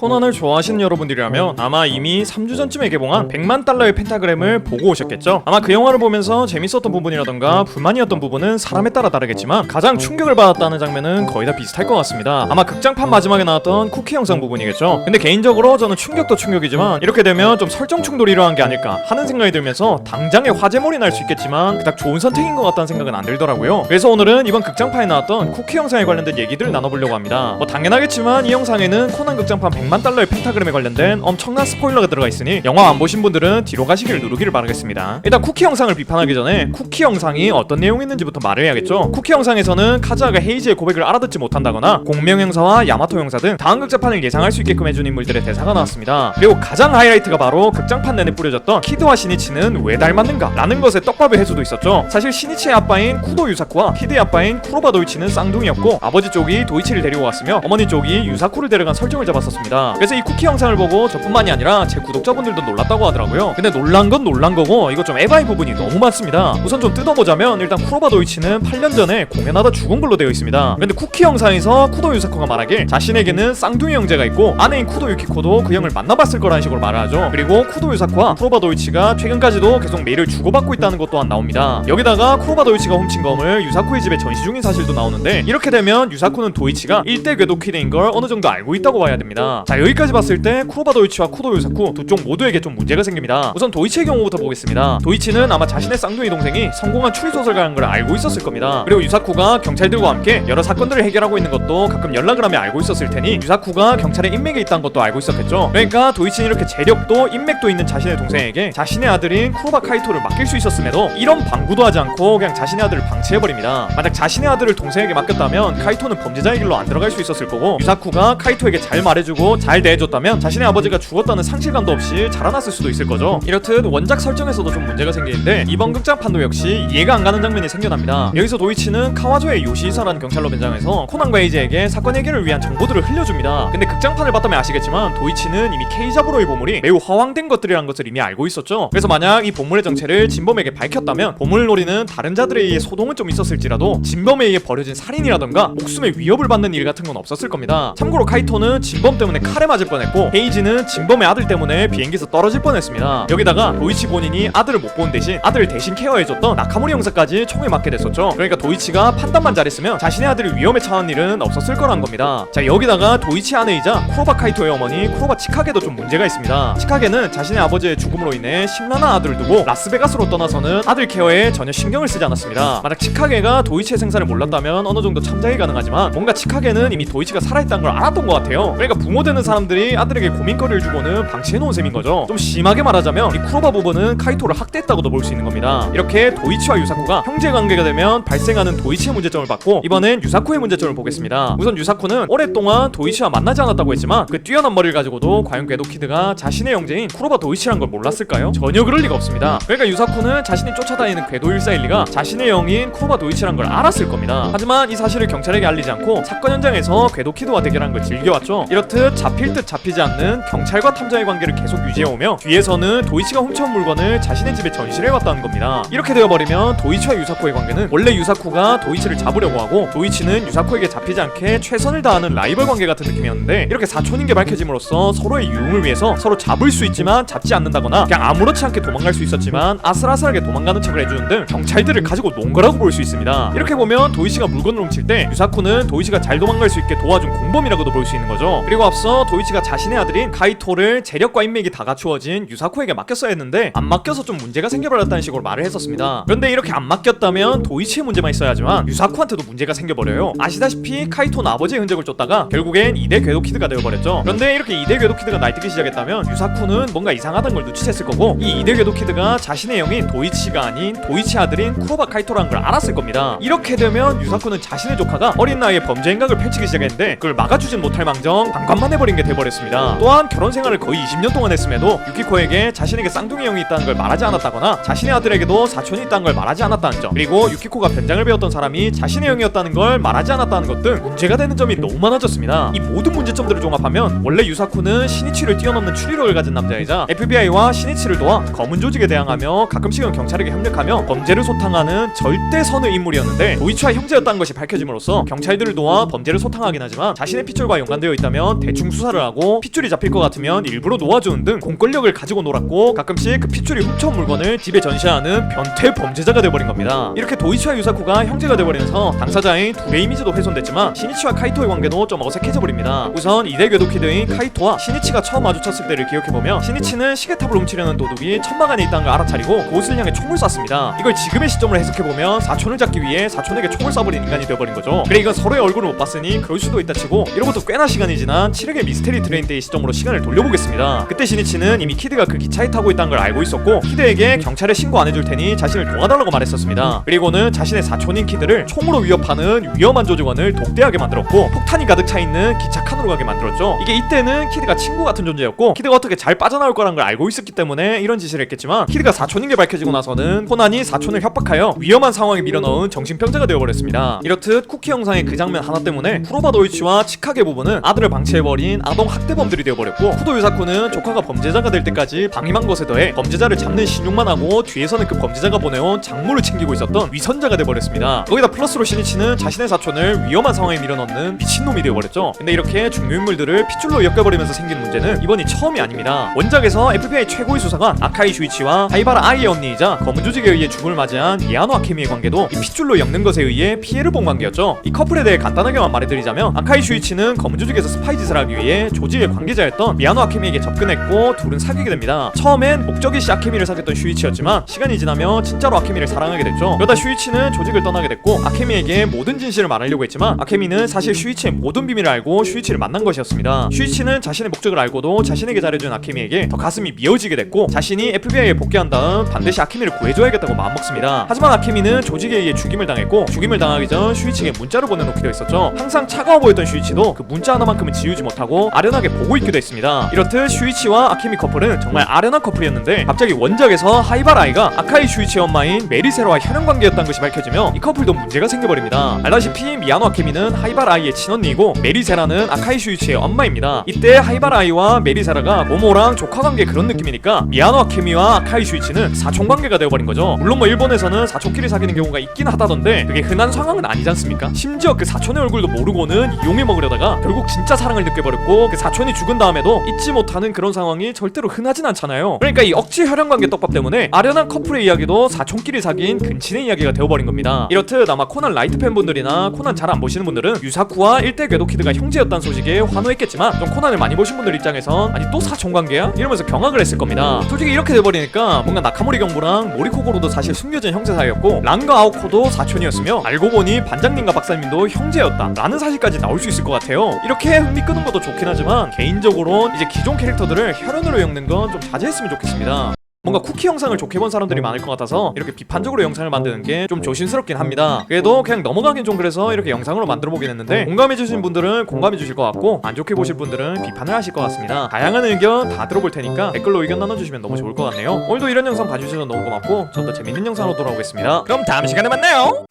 코난을 좋아하시는 여러분들이라면 아마 이미 3주 전쯤에 개봉한 100만 달러의 펜타그램을 보고 오셨겠죠? 아마 그 영화를 보면서 재밌었던 부분이라던가 불만이었던 부분은 사람에 따라 다르겠지만 가장 충격을 받았다는 장면은 거의 다 비슷할 것 같습니다. 아마 극장판 마지막에 나왔던 쿠키 영상 부분이겠죠? 근데 개인적으로 저는 충격도 충격이지만 이렇게 되면 좀 설정 충돌이 일어난 게 아닐까 하는 생각이 들면서 당장의 화제몰이 날 수 있겠지만 그닥 좋은 선택인 것 같다는 생각은 안 들더라고요. 그래서 오늘은 이번 극장판에 나왔던 쿠키 영상에 관련된 얘기들 나눠보려고 합니다. 뭐 당연하겠지만 이 영상에는 코난 극장판 100만 달러의 펜타그램에 관련된 엄청난 스포일러가 들어가 있으니 영화 안 보신 분들은 뒤로 가시기를 누르기를 바라겠습니다. 일단 쿠키 영상을 비판하기 전에 쿠키 영상이 어떤 내용이 있는지부터 말을 해야겠죠. 쿠키 영상에서는 카즈아가 헤이즈의 고백을 알아듣지 못한다거나 공명 형사와 야마토 형사 등 다음 극장판을 예상할 수 있게끔 해준 인물들의 대사가 나왔습니다. 그리고 가장 하이라이트가 바로 극장판 내내 뿌려졌던 키드와 시니치는 왜 닮았는가? 라는 것에 떡밥의 해수도 있었죠. 사실 시니치의 아빠인 쿠도 유사쿠와 키드의 아빠인 쿠로바 도이치는 쌍둥이였고 아버지 쪽이 도이치를 데리고 갔으며 어머니 쪽이 유사쿠를 데려간 설정을 잡았었습니다. 그래서 이 쿠키 영상을 보고 저뿐만이 아니라 제 구독자분들도 놀랐다고 하더라고요. 근데 놀란 건 놀란 거고 이거 좀 에바의 부분이 너무 많습니다. 우선 좀 뜯어보자면 일단 쿠로바 도이치는 8년 전에 공연하다 죽은 걸로 되어 있습니다. 근데 쿠키 영상에서 쿠도 유사쿠가 말하길 자신에게는 쌍둥이 형제가 있고 아내인 쿠도 유키코도 그 형을 만나봤을 거라는 식으로 말을 하죠. 그리고 쿠도 유사쿠와 쿠로바 도이치가 최근까지도 계속 메일을 주고받고 있다는 것 또한 나옵니다. 여기다가 쿠로바 도이치가 훔친 검을 유사쿠의 집에 전시 중인 사실도 나오는데 이렇게 되면 유사쿠는 도이치가 1대 궤도키드인 걸 어느 정도 알고 있다고 봐야 됩니다. 자 여기까지 봤을 때 쿠로바 도이치와 쿠도 유사쿠 두 쪽 모두에게 좀 문제가 생깁니다. 우선 도이치의 경우부터 보겠습니다. 도이치는 아마 자신의 쌍둥이 동생이 성공한 추리 소설가라는 걸 알고 있었을 겁니다. 그리고 유사쿠가 경찰들과 함께 여러 사건들을 해결하고 있는 것도 가끔 연락을 하며 알고 있었을 테니 유사쿠가 경찰의 인맥에 있다는 것도 알고 있었겠죠. 그러니까 도이치는 이렇게 재력도 인맥도 있는 자신의 동생에게 자신의 아들인 쿠로바 카이토를 맡길 수 있었음에도 이런 방구도 하지 않고 그냥 자신의 아들을 방치해버립니다. 만약 자신의 아들을 동생에게 맡겼다면 카이토는 범죄자의 길로 안 들어갈 수 있었을 거고 유사쿠가 카이토에게 잘 말해주고 잘 대해줬다면 자신의 아버지가 죽었다는 상실감도 없이 자라났을 수도 있을 거죠. 이렇듯 원작 설정에서도 좀 문제가 생기는데 이번 극장 판도 역시 이해가 안 가는 장면이 생겨납니다. 여기서 도이치는 카와조의 요시히사라는 경찰로 변장해서 코난과 에이지에게 사건 해결을 위한 정보들을 흘려줍니다. 근데 극장판을 봤다면 아시겠지만 도이치는 이미 케이자브로의 보물이 매우 허황된 것들이라는 것을 이미 알고 있었죠. 그래서 만약 이 보물의 정체를 진범에게 밝혔다면 보물놀이는 다른 자들에 의해 소동은 좀 있었을지라도 진범에 의해 벌어진 살인이라던가 목숨의 위협을 받는 일 같은 건 없었을 겁니다. 참고로 카이토는 진범 때문에 칼에 맞을 뻔했고 헤이지는 진범의 아들 때문에 비행기에서 떨어질 뻔했습니다. 여기다가 도이치 본인이 아들을 못 본 대신 아들을 대신 케어해줬던 나카모리 형사까지 총에 맞게 됐었죠. 그러니까 도이치가 판단만 잘했으면 자신의 아들이 위험에 처한 일은 없었을 거란 겁니다. 자 여기다가 도이치 아내이자 쿠로바 카이토의 어머니 쿠로바 치카게도 좀 문제가 있습니다. 치카게는 자신의 아버지의 죽음으로 인해 심란한 아들을 두고 라스베가스로 떠나서는 아들 케어에 전혀 신경을 쓰지 않았습니다. 만약 치카게가 도이치의 생사를 몰랐다면 어느 정도 참작이 가능하지만 뭔가 치카게는 이미 도이치가 살아있다는 걸 알았던 것 같아요. 그러니까 부모 되는 사람들이 아들에게 고민거리를 주고는 방치해놓은 셈인 거죠. 좀 심하게 말하자면 이 쿠로바 부부는 카이토를 학대했다고도 볼 수 있는 겁니다. 이렇게 도이치와 유사쿠가 형제 관계가 되면 발생하는 도이치의 문제점을 받고 이번엔 유사쿠의 문제점을 보겠습니다. 우선 유사쿠는 오랫동안 도이치와 만나지 않았다고 했지만 그 뛰어난 머리를 가지고도 과연 궤도키드가 자신의 형제인 쿠로바 도이치란 걸 몰랐을까요? 전혀 그럴 리가 없습니다. 그러니까 유사쿠는 자신이 쫓아다니는 궤도 일사일리가 자신의 영인 쿠로바 도이치란 걸 알았을 겁니다. 하지만 이 사실을 경찰에게 알리지 않고 사건 현장에서 궤도키드와 대결하는 걸 즐겨왔죠. 이렇듯 잡힐 듯 잡히지 않는 경찰과 탐정의 관계를 계속 유지해오며 뒤에서는 도이치가 훔쳐온 물건을 자신의 집에 전시해왔다는 겁니다. 이렇게 되어버리면 도이치와 유사쿠의 관계는 원래 유사쿠가 도이치를 잡으려고 하고 도이치는 유사쿠에게 잡히지 않게 최선을 다하는 라이벌 관계 같은 느낌이었는데 이렇게 사촌인 게 밝혀짐으로써 서로의 유흥을 위해서 서로 잡을 수 있지만 잡지 않는다거나 그냥 아무렇지 않게 도망갈 수 있었지만 아슬아슬하게 도망가는 척을 해주는 등 경찰들을 가지고 논 거라고 볼 수 있습니다. 이렇게 보면 도이치가 물건을 훔칠 때 유사쿠는 도이치가 잘 도망갈 수 있게 도와준 공범이라고도 볼 수 있는 거죠. 그리고 앞서 도이치가 자신의 아들인 카이토를 재력과 인맥이 다 갖추어진 유사쿠에게 맡겼어야 했는데 안 맡겨서 좀 문제가 생겨버렸다는 식으로 말을 했었습니다. 그런데 이렇게 안 맡겼다면 도이치의 문제만 있어야 하지만 유사쿠한테도 문제가 생겨버려요. 아시다시피 카이토는 아버지의 흔적을 쫓다가 결국엔 2대 궤도키드가 되어버렸죠. 그런데 이렇게 2대 궤도키드가 날뛰기 시작했다면 유사쿠는 뭔가 이상하다는 걸 눈치챘을 거고 이 2대 궤도키드가 자신의 영인 도이치가 아닌 도이치 아들인 쿠로바 카이토라는 걸 알았을 겁니다. 이렇게 되면 유사쿠는 자신의 조카가 어린 나이에 범죄 행각을 펼치기 시작했는데 그걸 막아주진 못할 망정 방관만 해버 린 게 돼버렸습니다. 또한 결혼 생활을 거의 20년 동안 했음에도 유키코에게 자신에게 쌍둥이 형이 있다는 걸 말하지 않았다거나 자신의 아들에게도 사촌이 있다는 걸 말하지 않았다는 점 그리고 유키코가 변장을 배웠던 사람이 자신의 형이었다는 걸 말하지 않았다는 것 등 문제가 되는 점이 너무 많아졌습니다. 이 모든 문제점들을 종합하면 원래 유사쿠는 신이치를 뛰어넘는 추리력을 가진 남자이자 FBI와 신이치를 도와 검은 조직에 대항하며 가끔씩은 경찰에게 협력하며 범죄를 소탕하는 절대 선의 인물이었는데 도이치와 형제였다는 것이 밝혀짐으로써 경찰들을 도와 범죄를 소탕하긴 하지만 자신의 피셜과 연관되어 있다면 대충 대충 수사를 하고 핏줄이 잡힐 것 같으면 일부러 놓아주는 등 공권력을 가지고 놀았고 가끔씩 그 핏줄이 훔쳐온 물건을 집에 전시하는 변태 범죄자가 돼버린 겁니다. 이렇게 도이치와 유사쿠가 형제가 돼버리면서 당사자인 둘의 이미지도 훼손됐지만 시니치와 카이토의 관계도 좀 어색해져 버립니다. 우선 이대 궤도 키드인 카이토와 시니치가 처음 마주쳤을 때를 기억해보면 시니치는 시계탑을 훔치려는 도둑이 천막 안에 있다는 걸 알아차리고 그곳을 향해 총을 쐈습니다. 이걸 지금의 시점으로 해석해보면 사촌을 잡기 위해 사촌에게 총을 쏴버린 인간이 되어버린 거죠. 그래 이건 서로의 얼굴을 못 봤으니 그럴 수도 있다 치고 이로부터 꽤나 시간이 지난 7 회의 미스테리 트레인 때의 시점으로 시간을 돌려보겠습니다. 그때 시니치는 이미 키드가 그 기차에 타고 있다는 걸 알고 있었고 키드에게 경찰에 신고 안 해줄 테니 자신을 도와달라고 말했었습니다. 그리고는 자신의 사촌인 키드를 총으로 위협하는 위험한 조직원을 독대하게 만들었고 폭탄이 가득 차 있는 기차 칸으로 가게 만들었죠. 이게 이때는 키드가 친구 같은 존재였고 키드가 어떻게 잘 빠져나올 거란 걸 알고 있었기 때문에 이런 짓을 했겠지만 키드가 사촌인 게 밝혀지고 나서는 코난이 사촌을 협박하여 위험한 상황에 밀어넣은 정신병자가 되어버렸습니다. 이렇듯 쿠키 영상의 그 장면 하나 때문에 쿠로바 도이치와 치카게 부부는 아들을 방치해버린 아동 학대범들이 되어버렸고 쿠도 유사쿠는 조카가 범죄자가 될 때까지 방임한 것에 더해 범죄자를 잡는 신용만 하고 뒤에서는 그 범죄자가 보내온 작물을 챙기고 있었던 위선자가 돼버렸습니다. 거기다 플러스로 시니치는 자신의 사촌을 위험한 상황에 밀어넣는 미친놈이 되어버렸죠. 근데 이렇게 중요 인물들을 핏줄로 엮여버리면서 생긴 문제는 이번이 처음이 아닙니다. 원작에서 FBI 최고의 수사관 아카이 슈이치와 하이바라 아이의 언니이자 검은 조직에 의해 죽음을 맞이한 미아노 아케미의 관계도 이 핏줄로 엮는 것에 의해 피해를 본 관계였죠. 이 커플에 대해 간단하게만 말해드리자면 아카이 슈이치는 검은 조직에서 스파이 짓을 하기 위해 조직의 관계자였던 미아노 아케미에게 접근했고 둘은 사귀게 됩니다. 처음엔 목적이시 아케미를 사귀었던 슈이치였지만 시간이 지나며 진짜로 아케미를 사랑하게 됐죠. 그러다 슈이치는 조직을 떠나게 됐고 아케미에게 모든 진실을 말하려고 했지만 아케미는 사실 슈이치의 모든 비밀을 알고 슈이치를 만난 것이었습니다. 슈이치는 자신의 목적을 알고도 자신에게 잘해준 아케미에게 더 가슴이 미어지게 됐고 자신이 FBI에 복귀한 다음 반드시 아케미를 구해줘야겠다고 마음먹습니다. 하지만 아케미는 조직에 의해 죽임을 당했고 죽임을 당하기 전 슈이치에게 문자를 보내놓기도 했었죠. 항상 차가워 보였던 슈이치도 그 문자 하나만큼은 지우지 못하고 아련하게 보고 있기도 했습니다. 이렇듯 슈이치와 아케미 커플은 정말 아련한 커플이었는데 갑자기 원작에서 하이바라이가 아카이 슈이치의 엄마인 메리세로와 혈연 관계였다는 것이 밝혀지며 이 커플도 문제가 생겨버립니다. 알다시피 미야노 아케미는 하이바라이의 친언니이고 메리세라는 아카이 슈이치의 엄마입니다. 이때 하이바라이와 메리세라가 모모랑 조카 관계 그런 느낌이니까 미야노 아케미와 아카이 슈이치는 사촌 관계가 되어버린 거죠. 물론 뭐 일본에서는 사촌끼리 사귀는 경우가 있긴 하다던데 그게 흔한 상황은 아니지 않습니까? 심지어 그 사촌의 얼굴도 모르고는 이용해 먹으려다가 결국 진짜 사랑을 느껴버 렸고 그 사촌이 죽은 다음에도 잊지 못하는 그런 상황이 절대로 흔하진 않잖아요. 그러니까 이 억지 혈연 관계 떡밥 때문에 아련한 커플의 이야기도 사촌끼리 사귄 근친의 이야기가 되어버린 겁니다. 이렇듯 아마 코난 라이트 팬분들이나 코난 잘 안 보시는 분들은 유사쿠와 1대 궤도키드가 형제였다는 소식에 환호했겠지만 좀 코난을 많이 보신 분들 입장에선 아니 또 사촌 관계야? 이러면서 경악을 했을 겁니다. 솔직히 이렇게 돼버리니까 뭔가 나카모리 경부랑 모리코고로도 사실 숨겨진 형제 사이였고 랑과 아오코도 사촌이었으며 알고 보니 반장님과 박사님도 형제였다 라는 사실까지 나올 수 있을 것 같아요. 이렇게 흥미 끄는 것도 좋긴 하지만 개인적으로 이제 기존 캐릭터들을 혈연으로 엮는 건 좀 자제했으면 좋겠습니다. 뭔가 쿠키 영상을 좋게 본 사람들이 많을 것 같아서 이렇게 비판적으로 영상을 만드는 게 좀 조심스럽긴 합니다. 그래도 그냥 넘어가긴 좀 그래서 이렇게 영상으로 만들어 보긴 했는데 공감해 주신 분들은 공감해 주실 것 같고 안 좋게 보실 분들은 비판을 하실 것 같습니다. 다양한 의견 다 들어볼 테니까 댓글로 의견 나눠주시면 너무 좋을 것 같네요. 오늘도 이런 영상 봐주셔서 너무 고맙고 좀더 재밌는 영상으로 돌아오겠습니다. 그럼 다음 시간에 만나요.